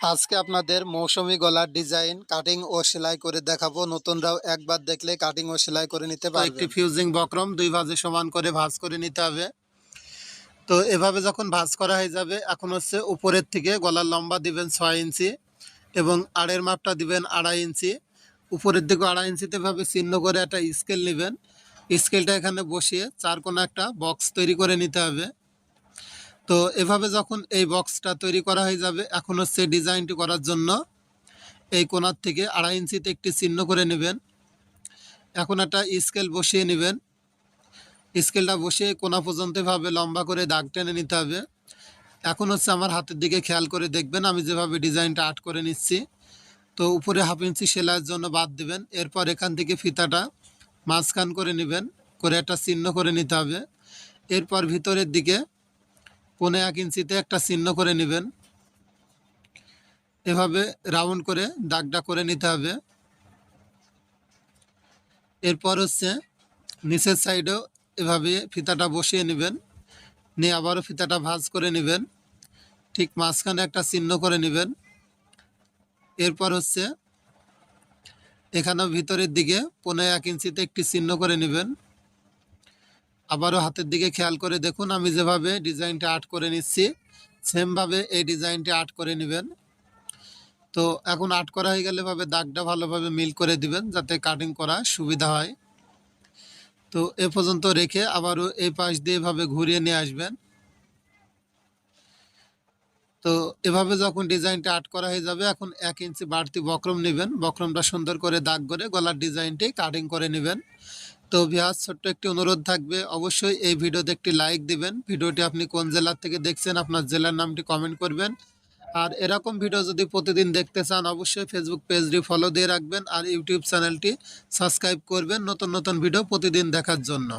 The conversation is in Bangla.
আজকে আপনাদের মৌসুমী গলার ডিজাইন কাটিং ও সেলাই করে দেখাবো। নতুনরাও একবার দেখলে কাটিং ও সেলাই করে নিতে পারবে একটি ফিউজিং বক্রম দুই ভাজে সমান করে ভাঁজ করে নিতে হবে। তো এভাবে যখন ভাঁজ করা হয়ে যাবে এখন হচ্ছে উপরের থেকে গলার লম্বা দিবেন ছয় ইঞ্চি এবং আড়ের মাপটা দিবেন আড়াই ইঞ্চি। উপরের দিকে আড়াই ইঞ্চিতে ভাবে চিহ্ন করে একটা স্কেল নেবেন। স্কেলটা এখানে বসিয়ে চার কোনো একটা বক্স তৈরি করে নিতে হবে। তো এভাবে যখন এই বক্সটা তৈরি করা হয়ে যাবে এখন হচ্ছে ডিজাইনটি করার জন্য এই কোনার থেকে আড়াই ইঞ্চিতে একটি চিহ্ন করে নেবেন। এখন একটা স্কেল বসিয়ে নেবেন। স্কেলটা বসিয়ে কোনা পর্যন্ত এভাবে লম্বা করে দাগ টেনে নিতে হবে। এখন হচ্ছে আমার হাতের দিকে খেয়াল করে দেখবেন, আমি যেভাবে ডিজাইনটা আর্ট করে নিচ্ছি। তো উপরে হাফ ইঞ্চি সেলাইয়ের জন্য বাদ দেবেন। এরপর এখান থেকে ফিতাটা মাঝখান করে নেবেন, করে একটা চিহ্ন করে নিতে হবে। এরপর ভিতরের দিকে পনে এক ইঞ্চিতে একটা চিহ্ন করে নেবেন। এভাবে রাউন্ড করে দাগটা করে নিতে হবে। এরপর হচ্ছে নিচের সাইডেও এভাবে ফিতাটা বসিয়ে নেবেন। নিয়ে আবারও ফিতাটা ভাঁজ করে নেবেন। ঠিক মাঝখানে একটা চিহ্ন করে নেবেন। এরপর হচ্ছে এখানেও ভিতরের দিকে পনেরো এক ইঞ্চিতে একটি চিহ্ন করে নেবেন। আবারও হাতের দিকে খেয়াল করে দেখুন, আমি যেভাবে ডিজাইনটা আর্ট করে নিচ্ছি, সেমভাবে এই ডিজাইনটা আর্ট করে নেবেন। তো এখন আর্ট করা হয়ে গেলে ভাবে দাগটা ভালোভাবে মিল করে দিবেন যাতে কাটিং করা সুবিধা হয়। তো এ পর্যন্ত রেখে আবারও এই পাশ দিয়ে এভাবে ঘুরিয়ে নিয়ে আসবেন। তো এভাবে যখন ডিজাইনটা আর্ট করা হয়ে যাবে, এখন এক ইঞ্চি বাড়তি বক্রম নেবেন। বক্রমটা সুন্দর করে দাগ করে গলার ডিজাইনটি কাটিং করে নেবেন। তো ভিয়াজ ছোট্ট একটি অনুরোধ থাকবে। অবশ্যই এই ভিডিওতে একটি লাইক দিবেন। ভিডিওটি আপনি কোন জেলার থেকে দেখছেন, আপনার জেলার নামটি কমেন্ট করবেন। আর এরকম ভিডিও যদি প্রতিদিন দেখতে চান, অবশ্যই ফেসবুক পেজটি ফলো দিয়ে রাখবেন। আর ইউটিউব চ্যানেলটি সাবস্ক্রাইব করবেন নতুন নতুন ভিডিও প্রতিদিন দেখার জন্য।